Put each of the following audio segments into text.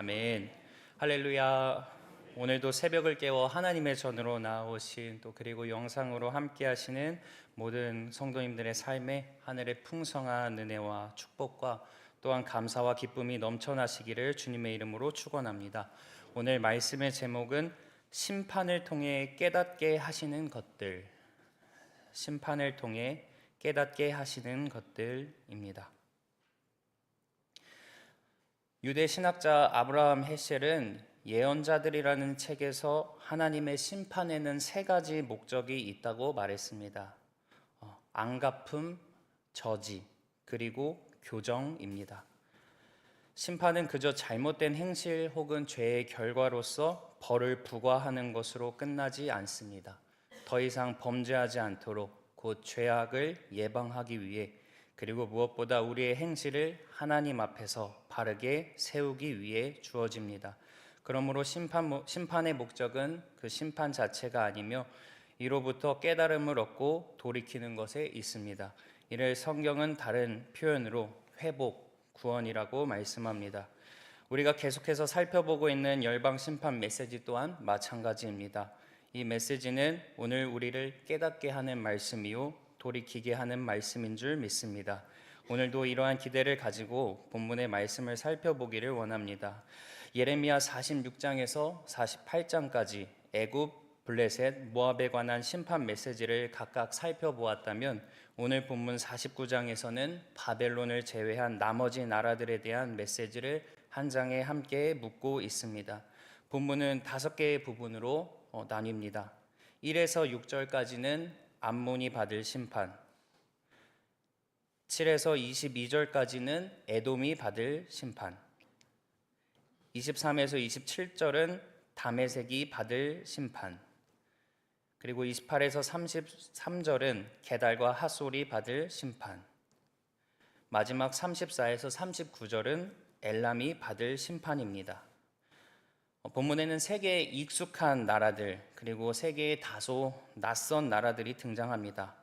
아멘. 할렐루야. 오늘도 새벽을 깨워 하나님의 전으로 나오신 또 그리고 영상으로 함께 하시는 모든 성도님들의 삶에 하늘의 풍성한 은혜와 축복과 또한 감사와 기쁨이 넘쳐나시기를 주님의 이름으로 축원합니다. 오늘 말씀의 제목은 심판을 통해 깨닫게 하시는 것들. 심판을 통해 깨닫게 하시는 것들입니다. 유대 신학자 아브라함 헤셀은 예언자들이라는 책에서 하나님의 심판에는 세 가지 목적이 있다고 말했습니다. 어, 안갚음, 저지, 그리고 교정입니다. 심판은 그저 잘못된 행실 혹은 죄의 결과로서 벌을 부과하는 것으로 끝나지 않습니다. 더 이상 범죄하지 않도록 곧 죄악을 예방하기 위해 그리고 무엇보다 우리의 행실을 하나님 앞에서 바르게 세우기 위해 주어집니다. 그러므로 심판, 심판의 목적은 그 심판 자체가 아니며 이로부터 깨달음을 얻고 돌이키는 것에 있습니다. 이를 성경은 다른 표현으로 회복, 구원이라고 말씀합니다. 우리가 계속해서 살펴보고 있는 열방 심판 메시지 또한 마찬가지입니다. 이 메시지는 오늘 우리를 깨닫게 하는 말씀이요 돌이키게 하는 말씀인 줄 믿습니다. 오늘도 이러한 기대를 가지고 본문의 말씀을 살펴보기를 원합니다. 예레미야 46장에서 48장까지 애굽, 블레셋, 모압에 관한 심판 메시지를 각각 살펴보았다면 오늘 본문 49장에서는 바벨론을 제외한 나머지 나라들에 대한 메시지를 한 장에 함께 묻고 있습니다. 본문은 다섯 개의 부분으로 어, 나뉩니다. 1에서 6절까지는 암몬이 받을 심판, 7에서 22절까지는 에돔이 받을 심판, 23에서 27절은 다메색이 받을 심판, 그리고 28에서 33절은 게달과 핫솔이 받을 심판, 마지막 34에서 39절은 엘람이 받을 심판입니다. 어, 본문에는 세계에 익숙한 나라들 그리고 세계에 다소 낯선 나라들이 등장합니다.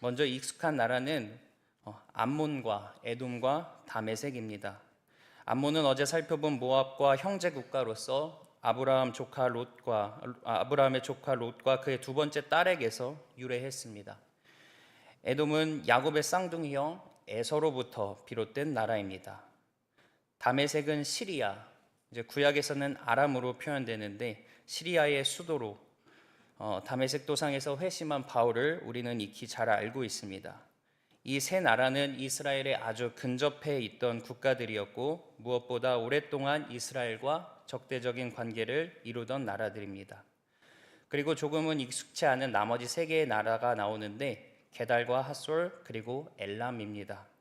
먼저 익숙한 나라는 어, 암몬과 에돔과 다메색입니다. 암몬은 어제 살펴본 모압과 형제 국가로서 아브라함 조카 롯과 아, 아브라함의 조카 롯과 그의 두 번째 딸에게서 유래했습니다. 에돔은 야곱의 쌍둥이 형 에서로부터 비롯된 나라입니다. 다메색은 시리아, 이제 구약에서는 아람으로 표현되는데 시리아의 수도로 어, 다메섹 도상에서 회심한 바울을 우리는 익히 잘 알고 있습니다. 이 세 나라는 이스라엘에 아주 근접해 있던 국가들이었고 무엇보다 오랫동안 이스라엘과 적대적인 관계를 이루던 나라들입니다. 그리고 조금은 익숙치 않은 나머지 세 개의 나라가 나오는데 게달과 핫솔 그리고 엘람입니다.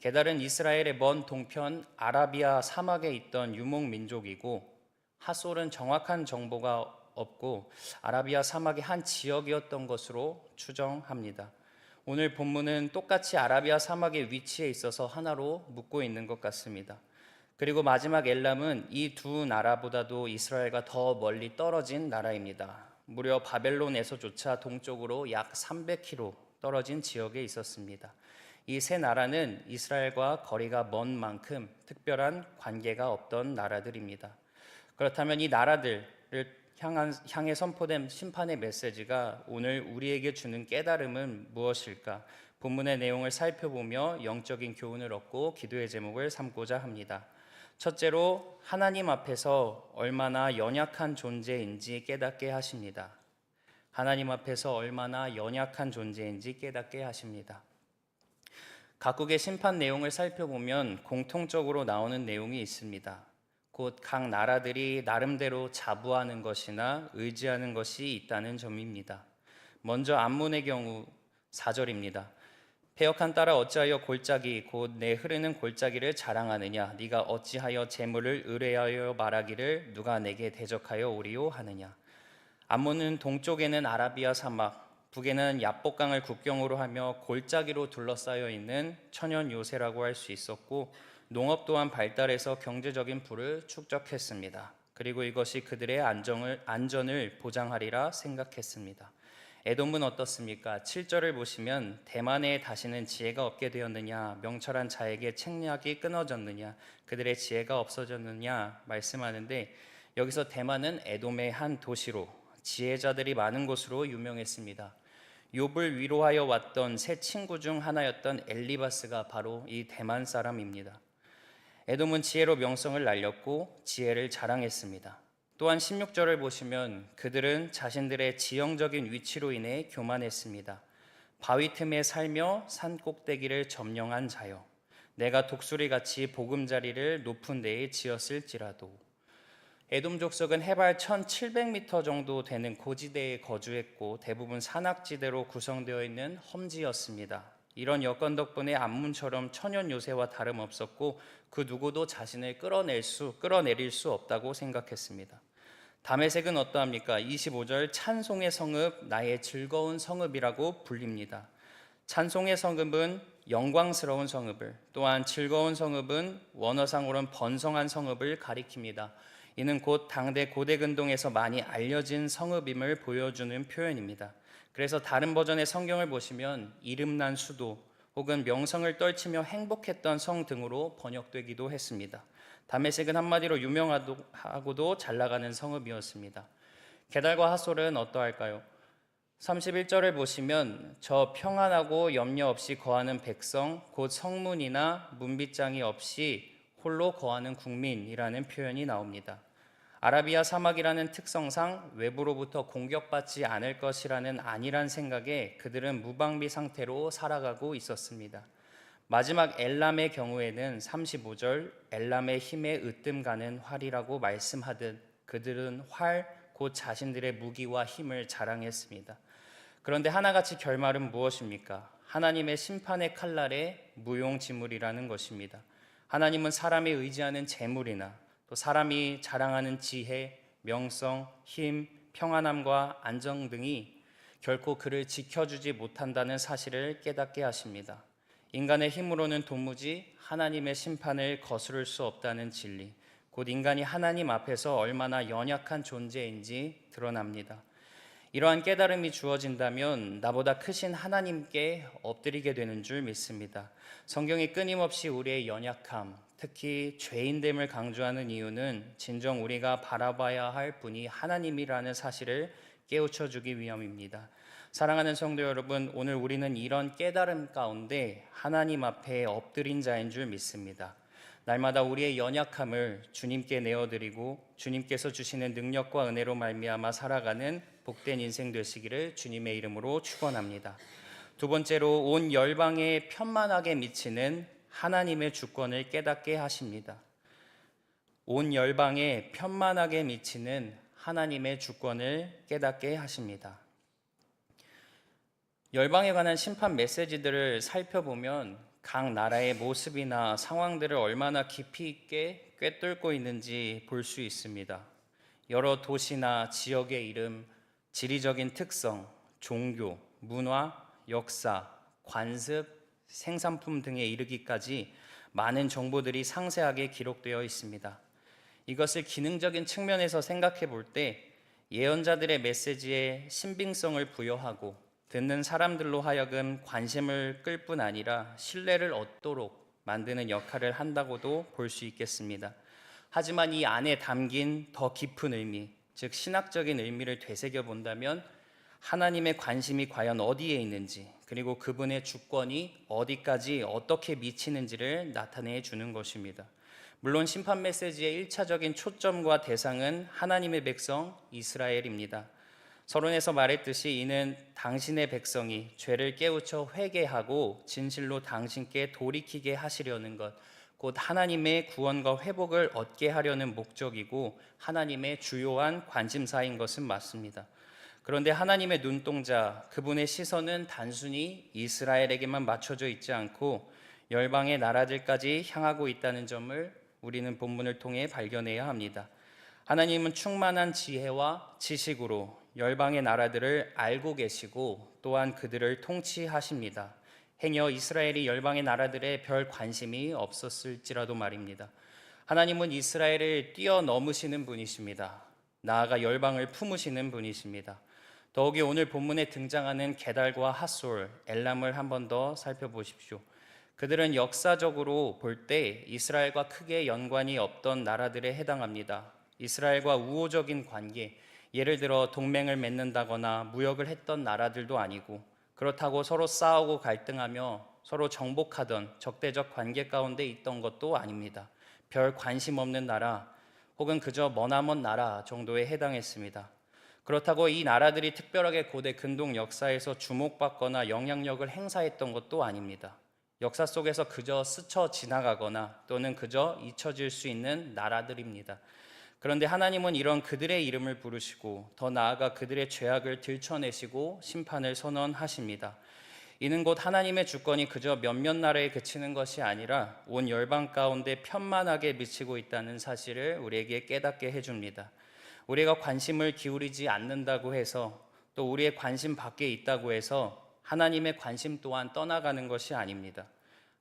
게달은 이스라엘의 먼 동편 아라비아 사막에 있던 유목 민족이고 핫솔은 정확한 정보가 없고 아라비아 사막의 한 지역이었던 것으로 추정합니다. 오늘 본문은 똑같이 아라비아 사막의 위치에 있어서 하나로 묶고 있는 것 같습니다. 그리고 마지막 엘람은 이 두 나라보다도 이스라엘과 더 멀리 떨어진 나라입니다. 무려 바벨론에서조차 동쪽으로 약 300km 떨어진 지역에 있었습니다. 이 세 나라는 이스라엘과 거리가 먼 만큼 특별한 관계가 없던 나라들입니다. 그렇다면 이 나라들을 향한, 향해 선포된 심판의 메시지가 오늘 우리에게 주는 깨달음은 무엇일까? 본문의 내용을 살펴보며 영적인 교훈을 얻고 기도의 제목을 삼고자 합니다. 첫째로 하나님 앞에서 얼마나 연약한 존재인지 깨닫게 하십니다. 하나님 앞에서 얼마나 연약한 존재인지 깨닫게 하십니다. 각국의 심판 내용을 살펴보면 공통적으로 나오는 내용이 있습니다. 곧 각 나라들이 나름대로 자부하는 것이나 의지하는 것이 있다는 점입니다. 먼저 암몬의 경우 4절입니다. 폐역한 딸아 어찌하여 골짜기 곧 내 흐르는 골짜기를 자랑하느냐 네가 어찌하여 재물을 의뢰하여 말하기를 누가 내게 대적하여 오리요 하느냐 암몬은 동쪽에는 아라비아 사막 북에는 야복강을 국경으로 하며 골짜기로 둘러싸여 있는 천연 요새라고 할 수 있었고 농업 또한 발달해서 경제적인 부를 축적했습니다. 그리고 이것이 그들의 안정을, 안전을 보장하리라 생각했습니다. 에돔은 어떻습니까? 7절을 보시면 대만에 다시는 지혜가 없게 되었느냐 명철한 자에게 책략이 끊어졌느냐 그들의 지혜가 없어졌느냐 말씀하는데 여기서 대만은 에돔의 한 도시로 지혜자들이 많은 곳으로 유명했습니다. 욥을 위로하여 왔던 세 친구 중 하나였던 엘리바스가 바로 이 대만 사람입니다. 에돔은 지혜로 명성을 날렸고 지혜를 자랑했습니다. 또한 16절을 보시면 그들은 자신들의 지형적인 위치로 인해 교만했습니다. 바위 틈에 살며 산 꼭대기를 점령한 자여 내가 독수리 같이 보금자리를 높은 데에 지었을지라도 에돔 족속은 해발 1700m 정도 되는 고지대에 거주했고 대부분 산악지대로 구성되어 있는 험지였습니다. 이런 여건 덕분에 암문처럼 천연 요새와 다름없었고 그 누구도 자신을 끌어낼 수 끌어내릴 수 없다고 생각했습니다. 담에색은 어떠합니까? 25절 찬송의 성읍 나의 즐거운 성읍이라고 불립니다. 찬송의 성읍은 영광스러운 성읍을 또한 즐거운 성읍은 원어상으로는 번성한 성읍을 가리킵니다. 이는 곧 당대 고대 근동에서 많이 알려진 성읍임을 보여주는 표현입니다. 그래서 다른 버전의 성경을 보시면 이름난 수도 혹은 명성을 떨치며 행복했던 성 등으로 번역되기도 했습니다. 다메섹은 한마디로 유명하고도 잘 나가는 성읍이었습니다. 게달과 하솔은 어떠할까요? 31절을 보시면 저 평안하고 염려 없이 거하는 백성 곧 성문이나 문빗장이 없이 홀로 거하는 국민이라는 표현이 나옵니다. 아라비아 사막이라는 특성상 외부로부터 공격받지 않을 것이라는 안일한 생각에 그들은 무방비 상태로 살아가고 있었습니다. 마지막 엘람의 경우에는 35절 엘람의 힘에 으뜸 가는 활이라고 말씀하듯 그들은 활 곧 자신들의 무기와 힘을 자랑했습니다. 그런데 하나같이 결말은 무엇입니까? 하나님의 심판의 칼날에 무용지물이라는 것입니다. 하나님은 사람이 의지하는 재물이나 또 사람이 자랑하는 지혜, 명성, 힘, 평안함과 안정 등이 결코 그를 지켜주지 못한다는 사실을 깨닫게 하십니다. 인간의 힘으로는 도무지 하나님의 심판을 거스를 수 없다는 진리, 곧 인간이 하나님 앞에서 얼마나 연약한 존재인지 드러납니다. 이러한 깨달음이 주어진다면 나보다 크신 하나님께 엎드리게 되는 줄 믿습니다. 성경이 끊임없이 우리의 연약함, 특히 죄인됨을 강조하는 이유는 진정 우리가 바라봐야 할 분이 하나님이라는 사실을 깨우쳐 주기 위함입니다. 사랑하는 성도 여러분, 오늘 우리는 이런 깨달음 가운데 하나님 앞에 엎드린 자인 줄 믿습니다. 날마다 우리의 연약함을 주님께 내어드리고 주님께서 주시는 능력과 은혜로 말미암아 살아가는 복된 인생 되시기를 주님의 이름으로 축원합니다. 두 번째로 온 열방에 편만하게 미치는 하나님의 주권을 깨닫게 하십니다. 온 열방에 편만하게 미치는 하나님의 주권을 깨닫게 하십니다. 열방에 관한 심판 메시지들을 살펴보면 각 나라의 모습이나 상황들을 얼마나 깊이 있게 꿰뚫고 있는지 볼 수 있습니다. 여러 도시나 지역의 이름, 지리적인 특성, 종교, 문화, 역사, 관습, 생산품 등에 이르기까지 많은 정보들이 상세하게 기록되어 있습니다. 이것을 기능적인 측면에서 생각해 볼 때 예언자들의 메시지에 신빙성을 부여하고 듣는 사람들로 하여금 관심을 끌 뿐 아니라 신뢰를 얻도록 만드는 역할을 한다고도 볼 수 있겠습니다. 하지만 이 안에 담긴 더 깊은 의미, 즉 신학적인 의미를 되새겨 본다면 하나님의 관심이 과연 어디에 있는지, 그리고 그분의 주권이 어디까지 어떻게 미치는지를 나타내 주는 것입니다. 물론 심판 메시지의 1차적인 초점과 대상은 하나님의 백성 이스라엘입니다. 서론에서 말했듯이 이는 당신의 백성이 죄를 깨우쳐 회개하고 진실로 당신께 돌이키게 하시려는 것, 곧 하나님의 구원과 회복을 얻게 하려는 목적이고 하나님의 주요한 관심사인 것은 맞습니다. 그런데 하나님의 눈동자, 그분의 시선은 단순히 이스라엘에게만 맞춰져 있지 않고 열방의 나라들까지 향하고 있다는 점을 우리는 본문을 통해 발견해야 합니다. 하나님은 충만한 지혜와 지식으로 열방의 나라들을 알고 계시고 또한 그들을 통치하십니다. 행여 이스라엘이 열방의 나라들에 별 관심이 없었을지라도 말입니다. 하나님은 이스라엘을 뛰어넘으시는 분이십니다. 나아가 열방을 품으시는 분이십니다. 더욱이 오늘 본문에 등장하는 게달과 핫솔, 엘람을 한 번 더 살펴보십시오. 그들은 역사적으로 볼 때 이스라엘과 크게 연관이 없던 나라들에 해당합니다. 이스라엘과 우호적인 관계, 예를 들어 동맹을 맺는다거나 무역을 했던 나라들도 아니고 그렇다고 서로 싸우고 갈등하며 서로 정복하던 적대적 관계 가운데 있던 것도 아닙니다. 별 관심 없는 나라 혹은 그저 머나먼 나라 정도에 해당했습니다. 그렇다고 이 나라들이 특별하게 고대 근동 역사에서 주목받거나 영향력을 행사했던 것도 아닙니다. 역사 속에서 그저 스쳐 지나가거나 또는 그저 잊혀질 수 있는 나라들입니다. 그런데 하나님은 이런 그들의 이름을 부르시고 더 나아가 그들의 죄악을 들춰내시고 심판을 선언하십니다. 이는 곧 하나님의 주권이 그저 몇몇 나라에 그치는 것이 아니라 온 열방 가운데 편만하게 미치고 있다는 사실을 우리에게 깨닫게 해줍니다. 우리가 관심을 기울이지 않는다고 해서 또 우리의 관심 밖에 있다고 해서 하나님의 관심 또한 떠나가는 것이 아닙니다.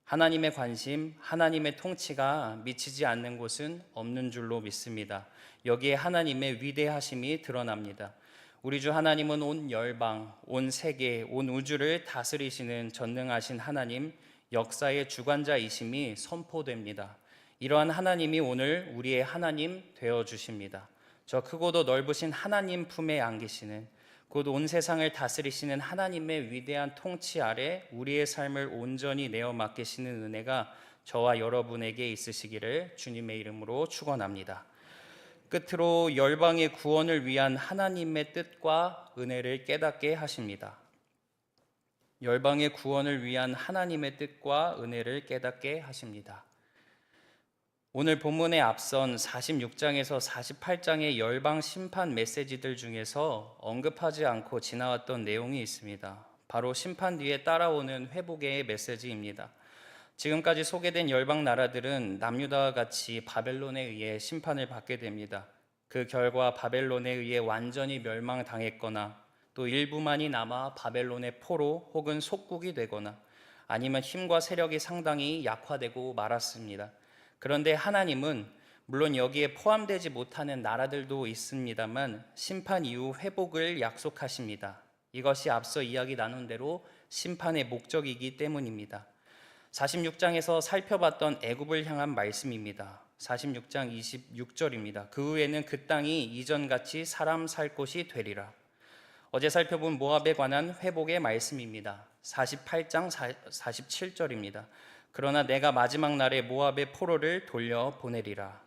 하나님의 관심, 하나님의 통치가 미치지 않는 곳은 없는 줄로 믿습니다. 여기에 하나님의 위대하심이 드러납니다. 우리 주 하나님은 온 열방, 온 세계, 온 우주를 다스리시는 전능하신 하나님, 역사의 주관자이심이 선포됩니다. 이러한 하나님이 오늘 우리의 하나님 되어 주십니다. 저 크고도 넓으신 하나님 품에 안기시는 곧 온 세상을 다스리시는 하나님의 위대한 통치 아래 우리의 삶을 온전히 내어 맡기시는 은혜가 저와 여러분에게 있으시기를 주님의 이름으로 축원합니다. 끝으로 열방의 구원을 위한 하나님의 뜻과 은혜를 깨닫게 하십니다. 열방의 구원을 위한 하나님의 뜻과 은혜를 깨닫게 하십니다. 오늘 본문에 앞선 46장에서 48장의 열방 심판 메시지들 중에서 언급하지 않고 지나왔던 내용이 있습니다. 바로 심판 뒤에 따라오는 회복의 메시지입니다. 지금까지 소개된 열방 나라들은 남유다와 같이 바벨론에 의해 심판을 받게 됩니다. 그 결과 바벨론에 의해 완전히 멸망당했거나 또 일부만이 남아 바벨론의 포로 혹은 속국이 되거나 아니면 힘과 세력이 상당히 약화되고 말았습니다. 그런데 하나님은 물론 여기에 포함되지 못하는 나라들도 있습니다만 심판 이후 회복을 약속하십니다. 이것이 앞서 이야기 나눈 대로 심판의 목적이기 때문입니다. 46장에서 살펴봤던 애굽을 향한 말씀입니다. 46장 26절입니다. 그 후에는 그 땅이 이전같이 사람 살 곳이 되리라. 어제 살펴본 모압에 관한 회복의 말씀입니다. 48장 47절입니다. 그러나 내가 마지막 날에 모압의 포로를 돌려 보내리라.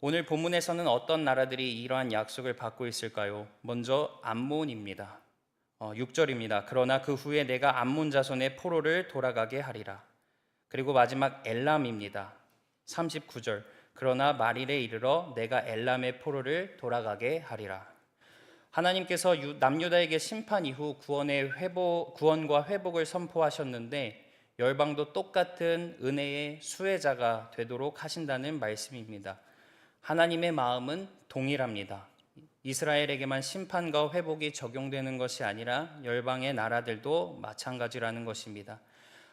오늘 본문에서는 어떤 나라들이 이러한 약속을 받고 있을까요? 먼저 암몬입니다. 6절입니다. 그러나 그 후에 내가 암몬 자손의 포로를 돌아가게 하리라. 그리고 마지막 엘람입니다. 39절. 그러나 말일에 이르러 내가 엘람의 포로를 돌아가게 하리라. 하나님께서 남유다에게 심판 이후 구원의 회복, 구원과 회복을 선포하셨는데 열방도 똑같은 은혜의 수혜자가 되도록 하신다는 말씀입니다. 하나님의 마음은 동일합니다. 이스라엘에게만 심판과 회복이 적용되는 것이 아니라 열방의 나라들도 마찬가지라는 것입니다.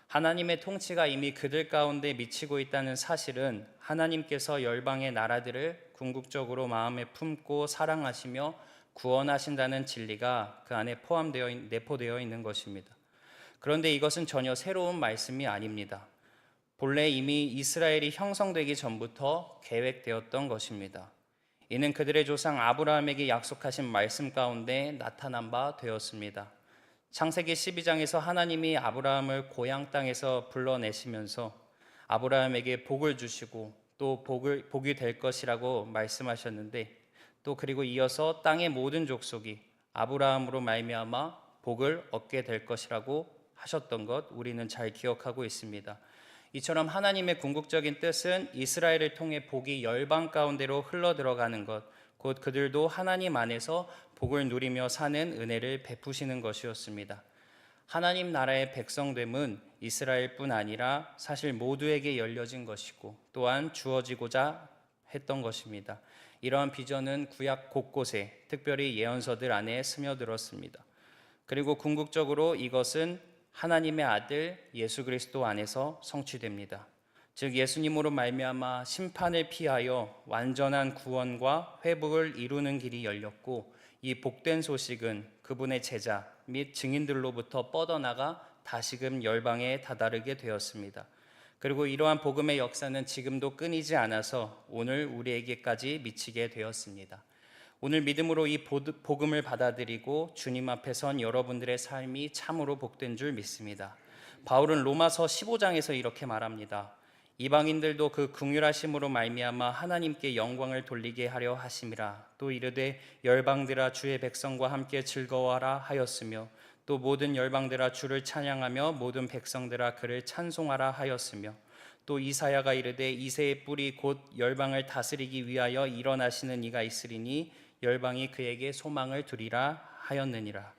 하나님의 통치가 이미 그들 가운데 미치고 있다는 사실은 하나님께서 열방의 나라들을 궁극적으로 마음에 품고 사랑하시며 구원하신다는 진리가 그 안에 포함되어 내포되어 있는 것입니다. 그런데 이것은 전혀 새로운 말씀이 아닙니다. 본래 이미 이스라엘이 형성되기 전부터 계획되었던 것입니다. 이는 그들의 조상 아브라함에게 약속하신 말씀 가운데 나타난 바 되었습니다. 창세기 12장에서 하나님이 아브라함을 고향 땅에서 불러내시면서 아브라함에게 복을 주시고 또 복을 복이 될 것이라고 말씀하셨는데 또 그리고 이어서 땅의 모든 족속이 아브라함으로 말미암아 복을 얻게 될 것이라고 하셨던 것 우리는 잘 기억하고 있습니다. 이처럼 하나님의 궁극적인 뜻은 이스라엘을 통해 복이 열방 가운데로 흘러 들어가는 것, 곧 그들도 하나님 안에서 복을 누리며 사는 은혜를 베푸시는 것이었습니다. 하나님 나라의 백성됨은 이스라엘뿐 아니라 사실 모두에게 열려진 것이고 또한 주어지고자 했던 것입니다. 이러한 비전은 구약 곳곳에 특별히 예언서들 안에 스며들었습니다. 그리고 궁극적으로 이것은 하나님의 아들 예수 그리스도 안에서 성취됩니다. 즉 예수님으로 말미암아 심판을 피하여 완전한 구원과 회복을 이루는 길이 열렸고 이 복된 소식은 그분의 제자 및 증인들로부터 뻗어나가 다시금 열방에 다다르게 되었습니다. 그리고 이러한 복음의 역사는 지금도 끊이지 않아서 오늘 우리에게까지 미치게 되었습니다. 오늘 믿음으로 이 복음을 받아들이고 주님 앞에 선 여러분들의 삶이 참으로 복된 줄 믿습니다. 바울은 로마서 15장에서 이렇게 말합니다. 이방인들도 그 긍휼하심으로 말미암아 하나님께 영광을 돌리게 하려 하심이라 또 이르되 열방들아 주의 백성과 함께 즐거워하라 하였으며 또 모든 열방들아 주를 찬양하며 모든 백성들아 그를 찬송하라 하였으며 또 이사야가 이르되 이새의 뿔이 곧 열방을 다스리기 위하여 일어나시는 이가 있으리니 열방이 그에게 소망을 두리라 하였느니라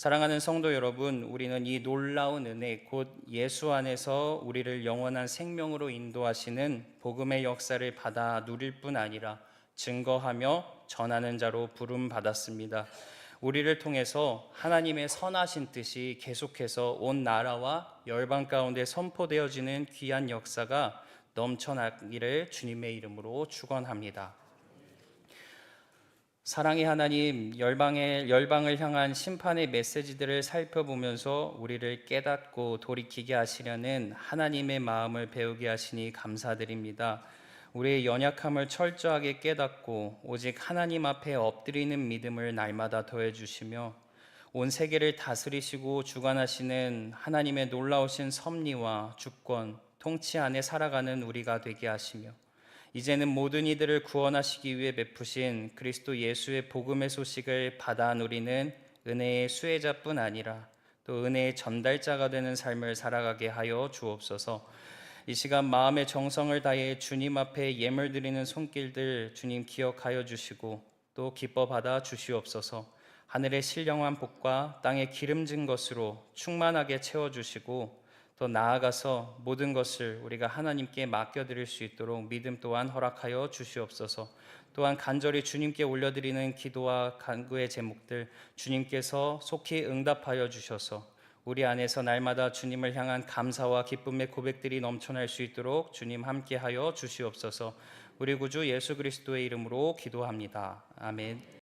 사랑하는 성도 여러분, 우리는 이 놀라운 은혜, 곧 예수 안에서 우리를 영원한 생명으로 인도하시는 복음의 역사를 받아 누릴 뿐 아니라 증거하며 전하는 자로 부름 받았습니다. 우리를 통해서 하나님의 선하신 뜻이 계속해서 온 나라와 열방 가운데 선포되어지는 귀한 역사가 넘쳐나기를 주님의 이름으로 축원합니다. 사랑의 하나님, 열방의 열방을 향한 심판의 메시지들을 살펴보면서 우리를 깨닫고 돌이키게 하시려는 하나님의 마음을 배우게 하시니 감사드립니다. 우리의 연약함을 철저하게 깨닫고 오직 하나님 앞에 엎드리는 믿음을 날마다 더해 주시며 온 세계를 다스리시고 주관하시는 하나님의 놀라우신 섭리와 주권, 통치 안에 살아가는 우리가 되게 하시며 이제는 모든 이들을 구원하시기 위해 베푸신 그리스도 예수의 복음의 소식을 받아 누리는 은혜의 수혜자뿐 아니라 또 은혜의 전달자가 되는 삶을 살아가게 하여 주옵소서. 이 시간 마음의 정성을 다해 주님 앞에 예물 드리는 손길들 주님 기억하여 주시고 또 기뻐 받아 주시옵소서. 하늘의 신령한 복과 땅의 기름진 것으로 충만하게 채워 주시고 더 나아가서 모든 것을 우리가 하나님께 맡겨드릴 수 있도록 믿음 또한 허락하여 주시옵소서. 또한 간절히 주님께 올려드리는 기도와 간구의 제목들 주님께서 속히 응답하여 주셔서 우리 안에서 날마다 주님을 향한 감사와 기쁨의 고백들이 넘쳐날 수 있도록 주님 함께하여 주시옵소서. 우리 구주 예수 그리스도의 이름으로 기도합니다. 아멘.